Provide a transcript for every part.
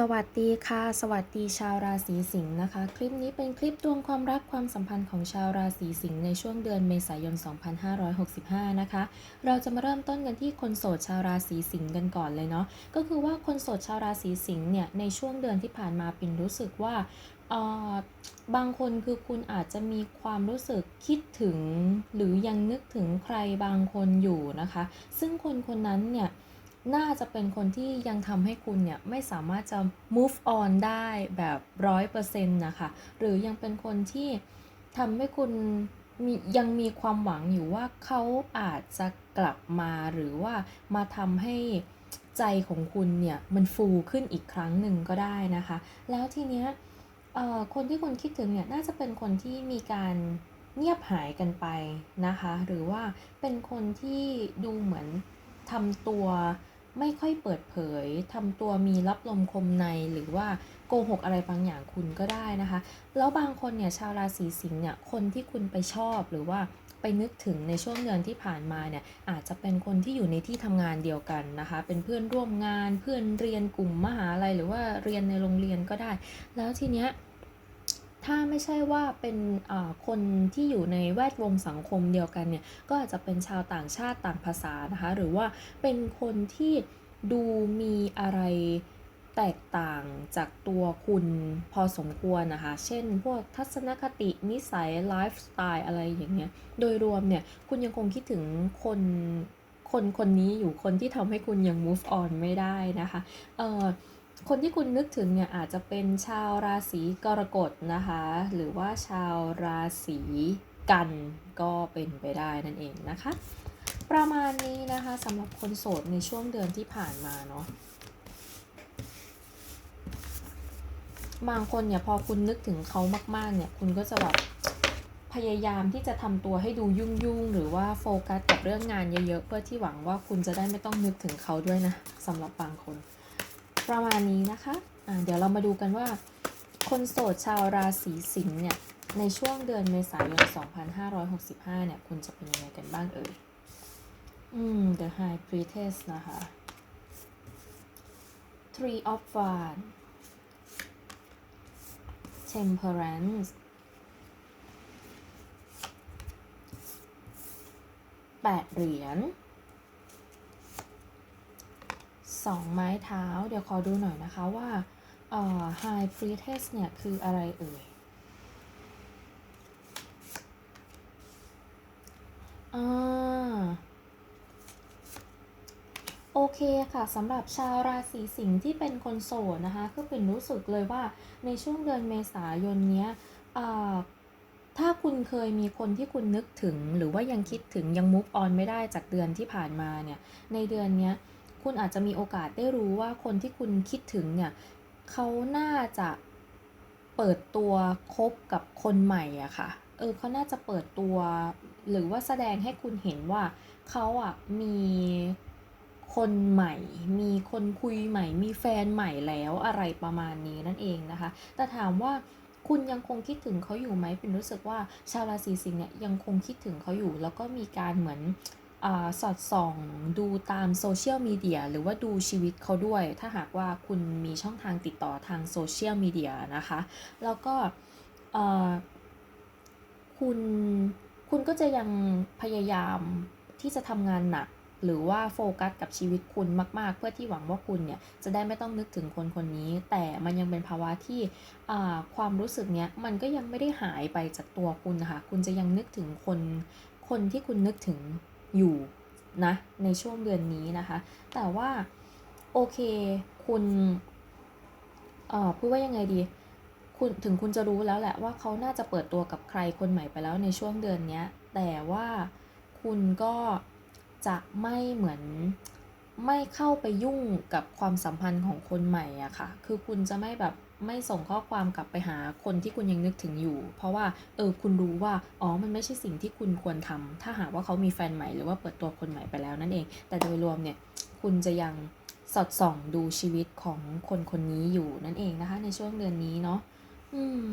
สวัสดีค่ะ สวัสดีชาวราศีสิงห์นะคะ คลิปนี้เป็นคลิปดวงความรักความสัมพันธ์ของชาวราศีสิงห์ในช่วงเดือนเมษายน 2565 นะคะ เราจะมาเริ่มต้นกันที่คนโสดชาวราศีสิงห์กันก่อนเลยเนาะก็คือว่าคนโสดชาวราศีสิงห์เนี่ยในช่วงเดือนที่ผ่านมาปินรู้สึกว่าบางคนคือคุณอาจจะมีความรู้สึกคิดถึง หรือยังนึกถึงใครบางคนอยู่นะคะ ซึ่งคนคนนั้นเนี่ย น่าจะเป็นคนที่ยังทำให้คุณเนี่ยไม่สามารถจะ move on ได้แบบร้อยเปอร์เซ็นต์นะคะ หรือยังเป็นคนที่ทำให้คุณมียังมีความหวังอยู่ว่าเขาอาจจะกลับมาหรือว่ามาทำให้ใจของคุณเนี่ยมันฟูขึ้นอีกครั้งหนึ่งก็ได้นะคะ แล้วทีเนี้ยคนที่คุณคิดถึงเนี่ยน่าจะเป็นคนที่มีการเงียบหายกันไปนะคะ หรือว่าเป็นคนที่ดูเหมือนทำตัว ไม่ค่อยเปิดเผยทำตัวมีรับลมคมในหรือว่าโกหกอะไรบางอย่างคุณก็ได้นะคะ แล้วบางคนเนี่ยชาวราศีสิงห์เนี่ยคนที่คุณไปชอบหรือว่าไปนึกถึงในช่วงเดือนที่ผ่านมาเนี่ยอาจจะเป็นคนที่อยู่ในที่ทำงานเดียวกันนะคะ เป็นเพื่อนร่วมงานเพื่อนเรียนกลุ่มมหาลัยหรือว่าเรียนในโรงเรียนก็ได้ แล้วทีเนี้ย ถ้าไม่ใช่ว่าเป็นคนที่อยู่ในแวดวงสังคมเดียวกันเนี่ย ก็อาจจะเป็นชาวต่างชาติต่างภาษานะคะ หรือว่าเป็นคนที่ดูมีอะไรแตกต่างจากตัวคุณพอสมควรนะคะ เช่น พวกทัศนคตินิสัยไลฟ์สไตล์อะไรอย่างเงี้ย โดยรวมเนี่ย คุณยังคงคิดถึงคนคนคนนี้อยู่คนที่ทำให้คุณยัง move on ไม่ได้นะคะ เอ่อ คนที่คุณนึกถึงเนี่ยอาจจะเป็นชาวราศีกรกฎนะคะ หรือว่าชาวราศีกันก็เป็นไปได้นั่นเองนะคะ ประมาณนี้นะคะสำหรับคนโสดในช่วงเดือนที่ผ่านมาเนาะบางคนเนี่ยพอคุณนึกถึงเขามากๆเนี่ยคุณก็จะแบบพยายามที่จะทำตัวให้ดูยุ่งๆหรือว่าโฟกัสกับเรื่องงานเยอะๆเพื่อที่หวังว่าคุณจะได้ไม่ต้องนึกถึงเขาด้วยนะสำหรับบางคน ประมาณนี้นะคะะเดี๋ยวเรามาดูกันว่า คนโสดชาวราศีสิงห์เนี่ย ในช่วงเดือนเมษายน 2565 เนี่ย คุณจะเป็นยังไงกันบ้างเอ่ย อืม The High Priestess นะคะ Three of Wands Temperance แปดเหรียญ สองไม้เท้า เดี๋ยวขอดูหน่อยนะคะว่าเอ่อ High Priestess เนี่ยคืออะไรเอ่ยอาโอเคค่ะสำหรับชาวราศีสิงห์ที่เป็นคนโสดนะคะ ก็เป็นรู้สึกเลยว่าในช่วงเดือนเมษายนเนี้ยถ้าคุณเคยมีคนที่คุณนึกถึง หรือว่ายังคิดถึงยัง move on ไม่ได้จากเดือนที่ผ่านมาเนี่ย ในเดือนเนี้ย คุณอาจจะมีโอกาสได้รู้ว่าคนที่คุณคิดถึงเนี่ยเขาน่าจะเปิดตัวคบกับคนใหม่อะค่ะ เออเขาน่าจะเปิดตัว หรือว่าแสดงให้คุณเห็นว่าเขาอะมีคนใหม่ มีคนคุยใหม่ มีแฟนใหม่แล้วอะไรประมาณนี้นั่นเองนะคะ แต่ถามว่าคุณยังคงคิดถึงเขาอยู่ไหมเป็นรู้สึกว่าชาวราศีสิงห์เนี่ยยังคงคิดถึงเขาอยู่ แล้วก็มีการเหมือน สอดส่องดูตามโซเชียลมีเดียหรือว่าดูชีวิตเขาด้วย ถ้าหากว่าคุณมีช่องทางติดต่อทางโซเชียลมีเดียนะคะ แล้วก็คุณคุณก็จะยังพยายามที่จะทำงานหนักหรือว่าโฟกัสกับชีวิตคุณมาก ๆ เพื่อที่หวังว่าคุณเนี่ยจะได้ไม่ต้องนึกถึงคนคนนี้ แต่มันยังเป็นภาวะที่ความรู้สึกเนี้ยมันก็ยังไม่ได้หายไปจากตัวคุณนะคะคุณจะยังนึกถึงคนคนที่คุณนึกถึง อยู่นะในช่วงเดือนนี้นะคะ แต่ว่าโอเคคุณเอ่อพูดว่ายังไงดี คุณถึงคุณจะรู้แล้วแหละว่าเขาน่าจะเปิดตัวกับใครคนใหม่ไปแล้วในช่วงเดือนนี้แต่ว่าคุณก็จะไม่เหมือน ไม่เข้าไปยุ่งกับความสัมพันธ์ของคนใหม่อะค่ะ คือคุณจะไม่แบบไม่ส่งข้อความกลับไปหาคนที่คุณยังนึกถึงอยู่ เพราะว่าเออคุณรู้ว่าอ๋อมันไม่ใช่สิ่งที่คุณควรทำถ้าหากว่าเขามีแฟนใหม่หรือว่าเปิดตัวคนใหม่ไปแล้วนั่นเอง แต่โดยรวมเนี่ยคุณจะยังสอดส่องดูชีวิตของคนคนนี้อยู่นั่นเองนะคะ ในช่วงเดือนนี้เนาะอืม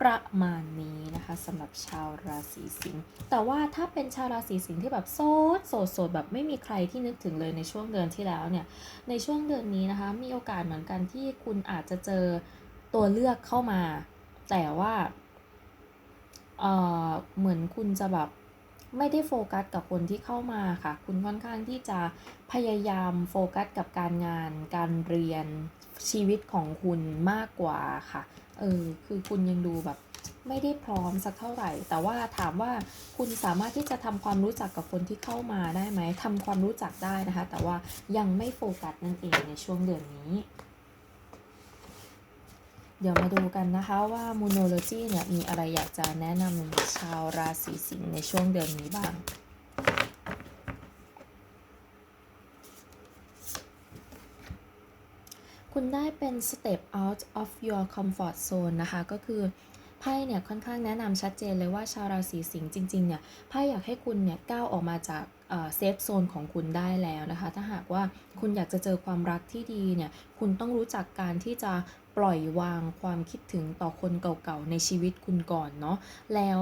ประมาณนี้นะคะสำหรับชาวราศีสิงห์แต่ว่าถ้าเป็นชาวราศีสิงห์ที่แบบโสดโสดโสดแบบไม่มีใครที่นึกถึงเลยในช่วงเดือนที่แล้วเนี่ยในช่วงเดือนนี้นะคะ มีโอกาสเหมือนกันที่คุณอาจจะเจอตัวเลือกเข้ามา แต่ว่าเอ่อเหมือนคุณจะแบบ ไม่ได้โฟกัสกับคนที่เข้ามาค่ะ คุณค่อนข้างที่จะพยายามโฟกัสกับการงาน การเรียนชีวิตของคุณมากกว่าค่ะ เออ คือคุณยังดูแบบไม่ได้พร้อมสักเท่าไหร่ แต่ว่าถามว่าคุณสามารถที่จะทำความรู้จักกับคนที่เข้ามาได้ไหมทำความรู้จักได้นะคะ แต่ว่ายังไม่โฟกัสนั่นเองในช่วงเดือนนี้ เดี๋ยวมาดูกันนะคะว่ามูโนโลจีเนี่ยมีอะไรอยากจะแนะนำชาวราศีสิงห์ในช่วงเดือนนี้บ้างคุณได้เป็น step out of your comfort zone นะคะ ก็คือไพ่เนี่ยค่อนข้างแนะนำชัดเจนเลยว่าชาวราศีสิงห์จริงๆเนี่ยไพ่อยากให้คุณเนี่ยก้าวออกมาจากเซฟโซนของคุณได้แล้วนะคะ ถ้าหากว่าคุณอยากจะเจอความรักที่ดีเนี่ย คุณต้องรู้จักการที่จะ ปล่อยวางความคิดถึงต่อคนเก่าๆในชีวิตคุณก่อนเนาะแล้ว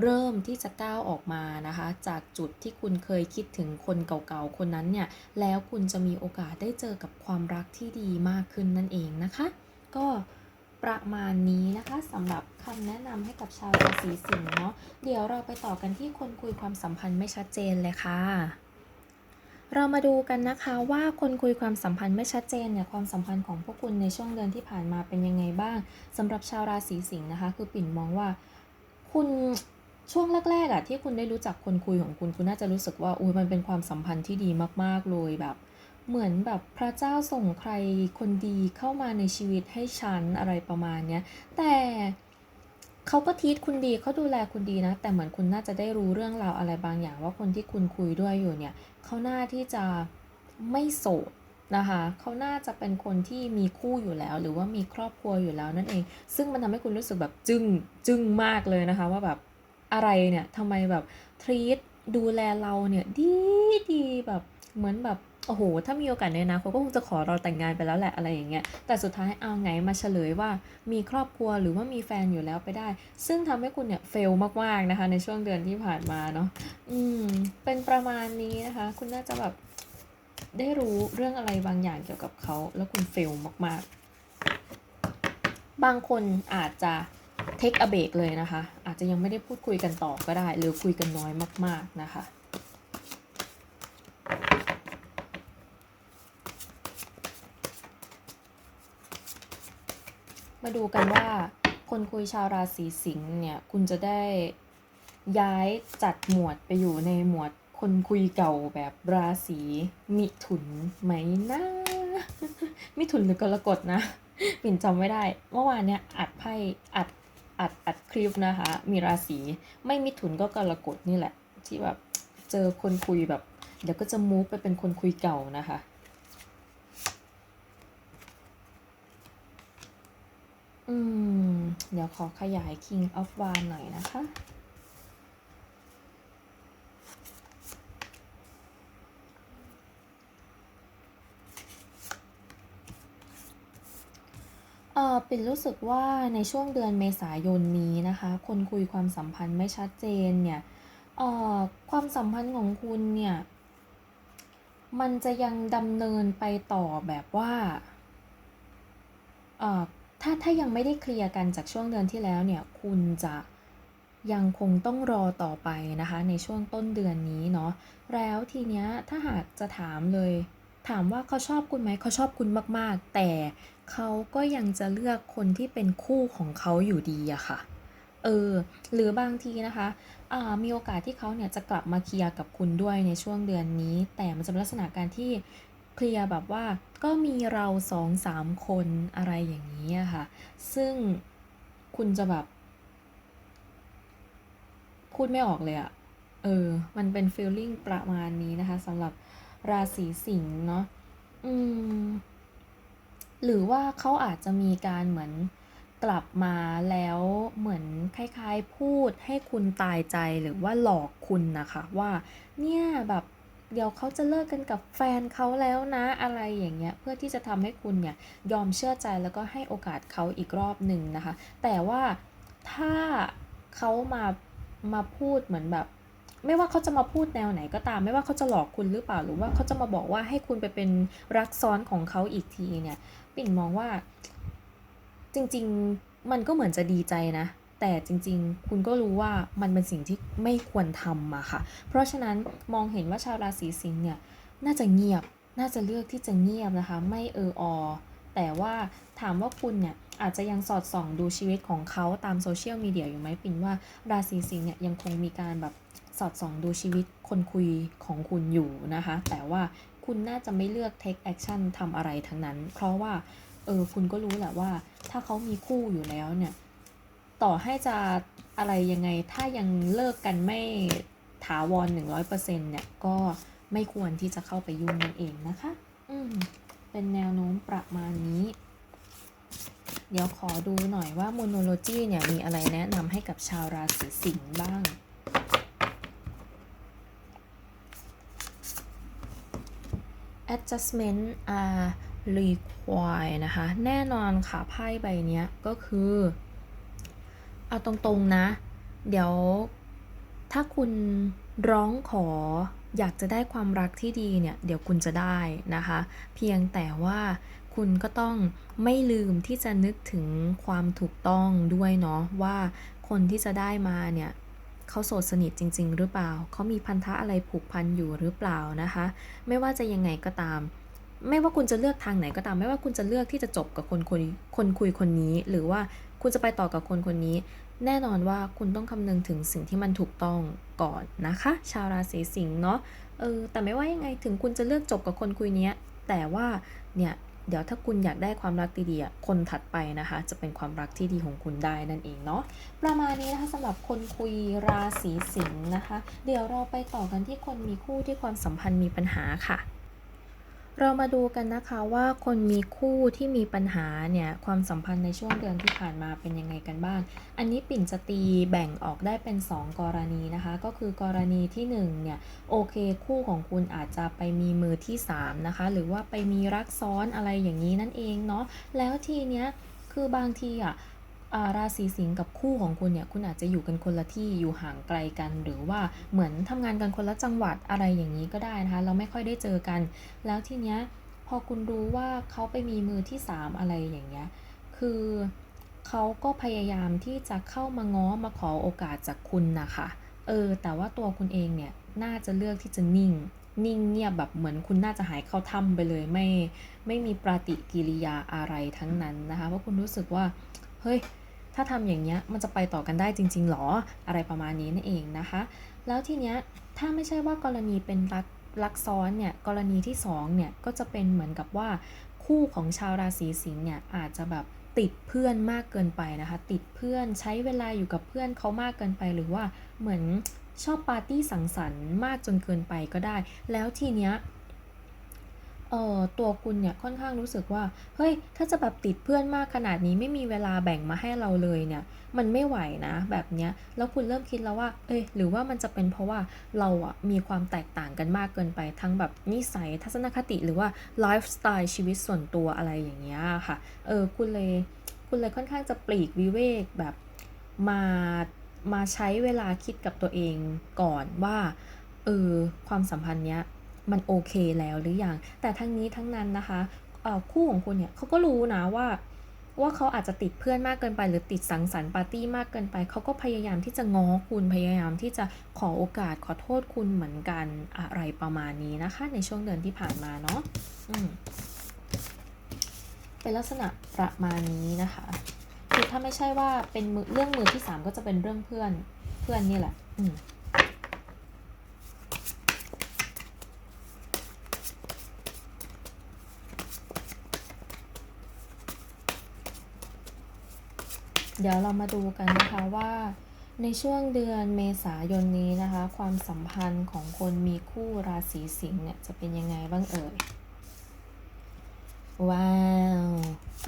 เริ่มที่จะก้าวออกมานะคะ จากจุดที่คุณเคยคิดถึงคนเก่าๆคนนั้นเนี่ย แล้วคุณจะมีโอกาสได้เจอกับความรักที่ดีมากขึ้นนั่นเองนะคะ ก็ประมาณนี้นะคะสำหรับคำแนะนำให้กับชาวราศีสิงห์เนาะเดี๋ยวเราไปต่อกันที่คนคุยความสัมพันธ์ไม่ชัดเจนเลยค่ะ เรามาดูกันนะคะว่าคนคุยความสัมพันธ์ไม่ชัดเจนเนี่ยความสัมพันธ์ของพวกคุณในช่วงเดือนที่ผ่านมาเป็นยังไงบ้างสำหรับชาวราศีสิงห์นะคะ คือปิ่นมองว่า คุณช่วงแรกๆอะที่คุณได้รู้จักคนคุยของคุณ คุณน่าจะรู้สึกว่าอุ้ยมันเป็นความสัมพันธ์ที่ดีมากๆเลยแบบ เหมือนแบบพระเจ้าส่งใครคนดีเข้ามาในชีวิตให้ฉันอะไรประมาณเนี้ยแต่ เขาก็ทีทคุณดีเขาดูแลคุณดีนะ แต่เหมือนคุณน่าจะได้รู้เรื่องราวอะไรบางอย่างว่าคนที่คุณคุยด้วยอยู่เนี่ยเขาน่าที่จะไม่โสดนะคะเขาน่าจะเป็นคนที่มีคู่อยู่แล้ว หรือว่ามีครอบครัวอยู่แล้วนั่นเอง ซึ่งมันทำให้คุณรู้สึกแบบจึง้งจึ้งมากเลยนะคะ ว่าแบบอะไรเนี่ยทำไมแบบทรีตดูแลเราเนี่ยดีดีแบบเหมือนแบบ โอ้โห ถ้ามีโอกาสในอนาคตก็คงจะขอเราแต่งงานไปแล้วแหละอะไรอย่างเงี้ย แต่สุดท้ายเอาไงมาเฉลยว่ามีครอบครัวหรือว่ามีแฟนอยู่แล้วไปได้ ซึ่งทำให้คุณเนี่ยเฟลมากๆนะคะ ในช่วงเดือนที่ผ่านมาเนาะ อืม เป็นประมาณนี้นะคะ คุณน่าจะแบบได้รู้เรื่องอะไรบางอย่างเกี่ยวกับเขา แล้วคุณเฟลมากๆ บางคนอาจจะเทคอเบกเลยนะคะ อาจจะยังไม่ได้พูดคุยกันต่อก็ได้ หรือคุยกันน้อยมาก ๆนะคะ มาดูกันว่าคนคุยชาวราศีสิงห์เนี่ย คุณจะได้ย้ายจัดหมวดไปอยู่ในหมวดคนคุยเก่าแบบราศีมิถุนไหมนะมิถุนหรือกรกฎนะปิ่นจำไม่ได้ เมื่อวานเนี่ยอัดไพ่อัดอัดอัดคลิปนะคะ มีราศีไม่มิถุนก็กรกฎนี่แหละ ที่แบบเจอคนคุยแบบ เดี๋ยวก็จะมูฟไปเป็นคนคุยเก่านะคะ อืม เดี๋ยวขอขยาย King of w a n หน่อยนะคะ เอ่อปิ่นรู้สึกว่าในช่วงเดือนเมษายนนี้นะคะ คนคุยความสัมพันธ์ไม่ชัดเจนเนี่ยเอ่อความสัมพันธ์ของคุณเนี่ย มันจะยังดำเนินไปต่อแบบว่าเอ่อ ถ้าถ้ายังไม่ได้เคลียร์กันจากช่วงเดือนที่แล้วเนี่ยคุณจะยังคงต้องรอต่อไปนะคะ ในช่วงต้นเดือนนี้เนาะแล้วทีเนี้ยถ้าหากจะถามเลย ถามว่าเขาชอบคุณไหมเขาชอบคุณมากๆ แต่เขาก็ยังจะเลือกคนที่เป็นคู่ของเขาอยู่ดีอะค่ะเออหรือบางทีนะคะอ่ามีโอกาสที่เขาเนี่ยจะกลับมาเคลียร์กับคุณด้วยในช่วงเดือนนี้ แต่มันจะเป็นลักษณะการที่เคลียร์แบบว่า ก็มีเราสองสามคนอะไรอย่างนี้อะค่ะ ซึ่งคุณจะแบบ พูดไม่ออกเลยอะเออ มันเป็น feeling ประมาณนี้นะคะสำหรับราศีสิงห์เนาะอืม หรือว่าเขาอาจจะมีการเหมือนกลับมาแล้วเหมือนคล้ายๆ พูดให้คุณตายใจหรือว่าหลอกคุณนะคะ ว่า เนี่ยแบบ เดี๋ยวเขาจะเลิกกันกับแฟนเขาแล้วนะอะไรอย่างเงี้ยเพื่อที่จะทำให้คุณเนี่ยยอมเชื่อใจแล้วก็ให้โอกาสเขาอีกรอบหนึ่งนะคะ แต่ว่าถ้าเขามามาพูดเหมือนแบบ ไม่ว่าเขาจะมาพูดแนวไหนก็ตาม ไม่ว่าเขาจะหลอกคุณหรือเปล่าหรือว่าเขาจะมาบอกว่าให้คุณไปเป็นรักซ้อนของเขาอีกทีเนี่ย ปิ่นมองว่าจริง ๆ มันก็เหมือนจะดีใจนะ แต่จริงๆ คุณก็รู้ว่ามันเป็นสิ่งที่ไม่ควรทำอะค่ะ เพราะฉะนั้นมองเห็นว่าชาวราศีสิงห์เนี่ยน่าจะเงียบ น่าจะเลือกที่จะเงียบนะคะ ไม่เอออแต่ว่าถามว่าคุณเนี่ยอาจจะยังสอดส่องดูชีวิตของเขาตามโซเชียลมีเดียอยู่ไหมปิ่นว่าราศีสิงห์เนี่ยยังคงมีการแบบสอดส่องดูชีวิตคนคุยของคุณอยู่นะคะ แต่ว่าคุณน่าจะไม่เลือก take action ทำอะไรทั้งนั้น เพราะว่าเออคุณก็รู้แหละว่าถ้าเขามีคู่อยู่แล้วเนี่ย ต่อให้จะอะไรยังไงถ้ายังเลิกกันไม่ถาวร 100%เนี่ย ก็ไม่ควรที่จะเข้าไปยุ่งนั่นเองนะคะ อืม เป็นแนวโน้มประมาณนี้ เดี๋ยวขอดูหน่อยว่า m o n o l o g y เนี่ยมีอะไรแนะนำให้กับชาวราศีสิงห์บ้าง adjustment are required นะคะ แน่นอนค่ะไพ่ใบนี้ก็คือ เอาตรงๆนะ เดี๋ยว ถ้าคุณร้องขออยากจะได้ความรักที่ดีเนี่ย เดี๋ยวคุณจะได้นะคะ เพียงแต่ว่าคุณก็ต้องไม่ลืมที่จะนึกถึงความถูกต้องด้วยเนาะว่าคนที่จะได้มาเนี่ยเขาโสดสนิทจริง ๆ หรือเปล่า เขามีพันธะอะไรผูกพันอยู่หรือเปล่านะคะ ไม่ว่าจะยังไงก็ตาม ไม่ว่าคุณจะเลือกทางไหนก็ตาม ไม่ว่าคุณจะเลือกที่จะจบกับคนคนคนคุยคนนี้ หรือว่า คุณจะไปต่อกับคนคนนี้ แน่นอนว่าคุณต้องคำนึงถึงสิ่งที่มันถูกต้องก่อนนะคะ ชาวราศีสิงห์เนาะเออแต่ไม่ว่ายังไงถึงคุณจะเลือกจบกับคนคุยเนี้ย แต่ว่าเนี่ยเดี๋ยวถ้าคุณอยากได้ความรักดีๆอะคนถัดไปนะคะ จะเป็นความรักที่ดีของคุณได้นั่นเองเนาะประมาณนี้นะคะสำหรับคนคุยราศีสิงห์นะคะ เดี๋ยวเราไปต่อกันที่คนมีคู่ที่ความสัมพันธ์มีปัญหาค่ะ เรามาดูกันนะคะว่าคนมีคู่ที่มีปัญหาเนี่ยความสัมพันธ์ในช่วงเดือนที่ผ่านมาเป็นยังไงกันบ้าง อันนี้ปิ่นจะตีแบ่งออกได้เป็น 2 กรณีนะคะ ก็คือกรณีที่1เนี่ยโอเคคู่ของคุณอาจจะไปมีมือที่3นะคะหรือว่าไปมีรักซ้อนอะไรอย่างนี้นั่นเองเนาะแล้วทีเนี้ยคือบางทีอะอ่า ราศีสิงห์กับคู่ของคุณเนี่ยคุณอาจจะอยู่กันคนละที่อยู่ห่างไกลกัน หรือว่าเหมือนทำงานกันคนละจังหวัดอะไรอย่างนี้ก็ได้นะคะเราไม่ค่อยได้เจอกัน แล้วทีเนี้ยพอคุณรู้ว่าเขาไปมีมือที่ 3 อะไรอย่างเงี้ยคือเขาก็พยายามที่จะเข้ามาง้อมาขอโอกาสจากคุณนะคะเออแต่ว่าตัวคุณเองเนี่ยน่าจะเลือกที่จะนิ่ง นิ่งเงียบแบบเหมือนคุณน่าจะหายเข้าถ้ำไปเลยไม่ไม่มีปฏิกิริยาอะไรทั้งนั้นนะคะเพราะคุณรู้สึกว่าเฮ้ย ถ้าทำอย่างเงี้ยมันจะไปต่อกันได้จริง ๆหรอ อะไรประมาณนี้นั่นเองนะคะ แล้วทีเนี้ยถ้าไม่ใช่ว่ากรณีเป็นรักรักซ้อนเนี่ยกรณีที่2เนี่ยก็จะเป็นเหมือนกับว่าคู่ของชาวราศีสิงห์เนี่ยอาจจะแบบติดเพื่อนมากเกินไปนะคะ ติดเพื่อนใช้เวลาอยู่กับเพื่อนเขามากเกินไปหรือว่าเหมือนชอบปาร์ตี้สังสรรค์มากจนเกินไปก็ได้ แล้วทีเนี้ย เอ่อตัวคุณเนี่ยค่อนข้างรู้สึกว่า เฮ้ย ถ้าจะแบบติดเพื่อนมากขนาดนี้ไม่มีเวลาแบ่งมาให้เราเลยเนี่ย มันไม่ไหวนะแบบเนี้ย แล้วคุณเริ่มคิดแล้วว่า เอ้ย หรือว่ามันจะเป็นเพราะว่าเราอะมีความแตกต่างกันมากเกินไป ทั้งแบบนิสัยทัศนคติหรือว่าไลฟ์สไตล์ชีวิตส่วนตัวอะไรอย่างเงี้ยค่ะ เออ คุณเลย คุณเลยค่อนข้างจะปลีกวิเวกแบบมามาใช้เวลาคิดกับตัวเองก่อนว่า เออ ความสัมพันธ์เนี้ย มันโอเคแล้วหรือยัง แต่ทั้งนี้ทั้งนั้นนะคะคู่ของคุณเนี่ยเขาก็รู้นะว่าว่าเขาอาจจะติดเพื่อนมากเกินไปหรือติดสังสรรค์ปาร์ตี้มากเกินไป เขาก็พยายามที่จะง้อคุณพยายามที่จะขอโอกาสขอโทษคุณเหมือนกันอะไรประมาณนี้นะคะ ในช่วงเดือนที่ผ่านมาเนาะเป็นลักษณะประมาณนี้นะคะคือถ้าไม่ใช่ว่าเป็นเรื่องมือที่สามก็จะเป็นเรื่องเพื่อนเพื่อนนี่แหละ อืม เดี๋ยวเรามาดูกันนะคะว่าในช่วงเดือนเมษายนนี้นะคะ ความสัมพันธ์ของคนมีคู่ราศีสิงห์เนี่ยจะเป็นยังไงบ้างเอ่ย ว้าว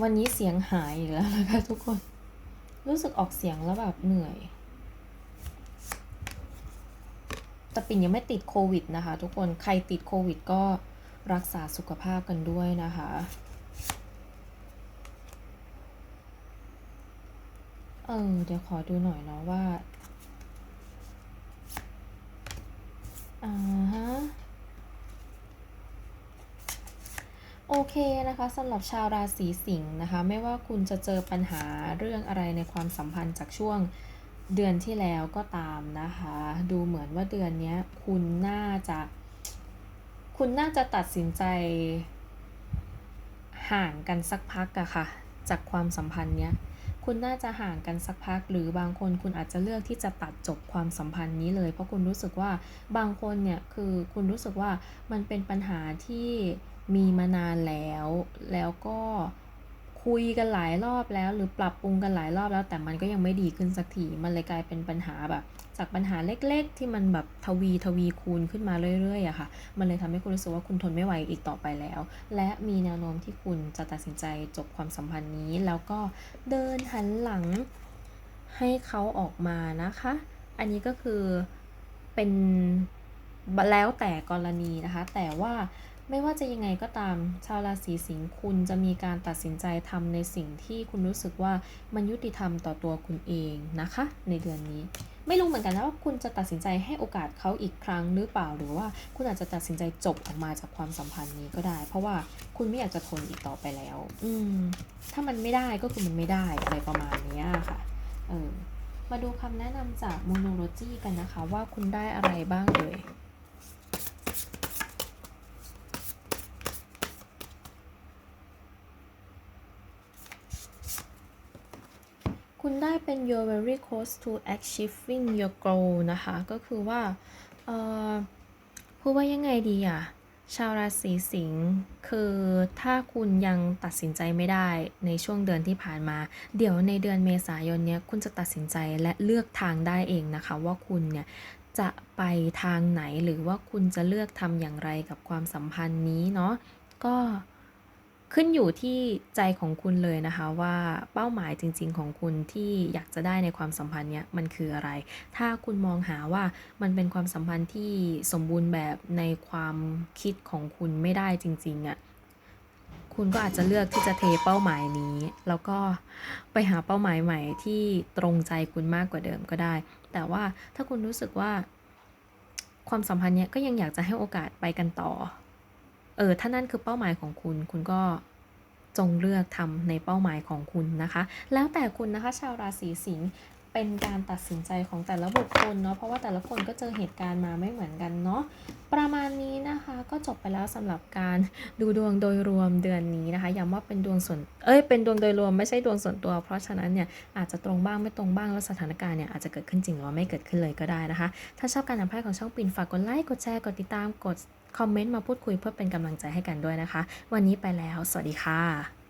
วันนี้เสียงหายอีกแล้วนะคะทุกคน รู้สึกออกเสียงแล้วแบบเหนื่อย แต่ปิ่นยังไม่ติดโควิดนะคะ ทุกคน ใครติดโควิดก็รักษาสุขภาพกันด้วยนะคะ อออ เดี๋ยวขอดูหน่อยเนาะว่าอ่าฮะโอเคนะคะสำหรับชาวราศีสิงห์นะคะ ไม่ว่าคุณจะเจอปัญหาเรื่องอะไรในความสัมพันธ์จากช่วงเดือนที่แล้วก็ตามนะคะ ดูเหมือนว่าเดือนนี้คุณน่าจะ คุณน่าจะตัดสินใจ ห่างกันสักพักอะค่ะ จากความสัมพันธ์เนี้ย คุณน่าจะห่างกันสักพัก หรือบางคนคุณอาจจะเลือกที่จะตัดจบความสัมพันธ์นี้เลย เพราะคุณรู้สึกว่าบางคนเนี่ยคือคุณรู้สึกว่ามันเป็นปัญหาที่มีมานานแล้ว แล้วก็ คุยกันหลายรอบแล้ว หรือปรับปรุงกันหลายรอบแล้ว แต่มันก็ยังไม่ดีขึ้นสักทีมันเลยกลายเป็นปัญหาแบบ จากปัญหาเล็ก ๆ ที่มันแบบทวีทวีคูณขึ้นมาเรื่อยๆอะค่ะ มันเลยทำให้คุณรู้สึกว่าคุณทนไม่ไหวอีกต่อไปแล้ว และมีแนวโน้มที่คุณจะตัดสินใจจบความสัมพันธ์นี้ แล้วก็เดินหันหลังให้เขาออกมานะคะ อันนี้ก็คือเป็นแล้วแต่กรณีนะคะ แต่ว่า ไม่ว่าจะยังไงก็ตาม ชาวราศีสิงห์คุณจะมีการตัดสินใจทำในสิ่งที่คุณรู้สึกว่ามันยุติธรรมต่อตัวคุณเองนะคะ ในเดือนนี้ ไม่รู้เหมือนกันนะว่าคุณจะตัดสินใจให้โอกาสเขาอีกครั้งหรือเปล่า หรือว่าคุณอาจจะตัดสินใจจบออกมาจากความสัมพันธ์นี้ก็ได้ เพราะว่าคุณไม่อยากจะทนอีกต่อไปแล้ว อืม ถ้ามันไม่ได้ก็คือมันไม่ได้อะไรประมาณนี้ค่ะ เออ มาดูคำแนะนำจาก Monology กันนะคะ ว่าคุณได้อะไรบ้างเอ่ย ได้เป็น you're very close to achieving your goal นะคะ ก็คือว่าพูดว่ายังไงดีอะ ชาวราศีสิงห์คือถ้าคุณยังตัดสินใจไม่ได้ในช่วงเดือนที่ผ่านมา เดี๋ยวในเดือนเมษายนเนี้ยคุณจะตัดสินใจและเลือกทางได้เองนะคะ ว่าคุณเนี่ยจะไปทางไหนหรือว่าคุณจะเลือกทำอย่างไรกับความสัมพันธ์นี้เนาะก็ ขึ้นอยู่ที่ใจของคุณเลยนะคะว่าเป้าหมายจริง ๆ ของคุณที่อยากจะได้ในความสัมพันธ์เนี้ยมันคืออะไร ถ้าคุณมองหาว่ามันเป็นความสัมพันธ์ที่สมบูรณ์แบบในความคิดของคุณไม่ได้จริงๆอะ่ะคุณก็อาจจะเลือกที่จะเทเป้าหมายนี้ แล้วก็ไปหาเป้าหมายใหม่ที่ตรงใจคุณมากกว่าเดิมก็ได้ แต่ว่าถ้าคุณรู้สึกว่าความสัมพันธ์เนี้ยก็ยังอยากจะให้โอกาสไปกันต่อ เออถ้านั่นคือเป้าหมายของคุณ คุณก็จงเลือกทำในเป้าหมายของคุณนะคะ แล้วแต่คุณนะคะชาวราศีสิงห์เป็นการตัดสินใจของแต่ละบุคคลเนาะเพราะว่าแต่ละคนก็เจอเหตุการณ์มาไม่เหมือนกันเนาะประมาณนี้นะคะก็จบไปแล้วสำหรับการดูดวงโดยรวมเดือนนี้นะคะย้ำว่าเป็นดวงส่วนเอ้ยเป็นดวงโดยรวมไม่ใช่ดวงส่วนตัว เพราะฉะนั้นเนี่ยอาจจะตรงบ้างไม่ตรงบ้างแล้วสถานการณ์เนี่ยอาจจะเกิดขึ้นจริงหรือไม่เกิดขึ้นเลยก็ได้นะคะ ถ้าชอบการนำไพ่ของช่องปิ่นฝากกดไลค์กดแชร์กดติดตามกด คอมเมนต์มาพูดคุยเพื่อเป็นกำลังใจให้กันด้วยนะคะ วันนี้ไปแล้ว สวัสดีค่ะ